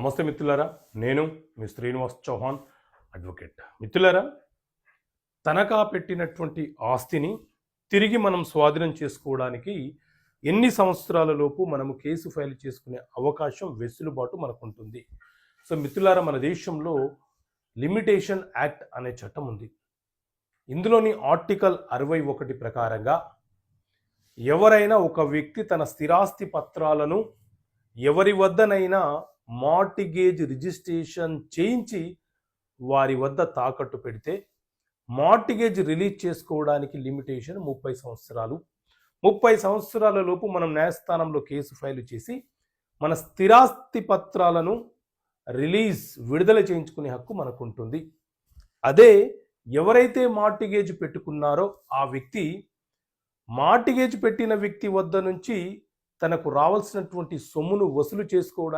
నమస్తే మిత్రులారా నేను మీ శ్రీనివాస్ చౌహాన్ అడ్వకేట్ మిత్రులారా తనఖా పెట్టినటువంటి ఆస్తిని తిరిగి మనం స్వాధీనం చేసుకోవడానికి ఎన్ని సంవత్సరాల లోపు మనము కేసు ఫైల్ చేసుకునే అవకాశం వెసులుబాటు మనకు ఉంటుంది సో మిత్రులారా మన దేశంలో లిమిటేషన్ యాక్ట్ అనే చట్టం ఉంది. ఇందులోని ఆర్టికల్ అరవై ఒకటి ప్రకారంగా ఎవరైనా ఒక వ్యక్తి తన స్థిరాస్తి పత్రాలను ఎవరి వద్దనైనా మార్టిగేజ్ రిజిస్ట్రేషన్ చేయించి వారి వద్ద తాకట్టు పెడితే మార్టిగేజ్ రిలీజ్ చేసుకోవడానికి లిమిటేషన్ ముప్పై సంవత్సరాలు. ముప్పై సంవత్సరాల లోపు మనం న్యాయస్థానంలో కేసు ఫైల్ చేసి మన స్థిరాస్తి పత్రాలను రిలీజ్ విడుదల చేయించుకునే హక్కు మనకు ఉంటుంది అదే ఎవరైతే మార్టిగేజ్ పెట్టుకున్నారో ఆ వ్యక్తి మార్టిగేజ్ పెట్టిన వ్యక్తి వద్ద నుంచి తనకు రావాల్సినటువంటి సొమ్మును వసూలు చేసుకోవడానికి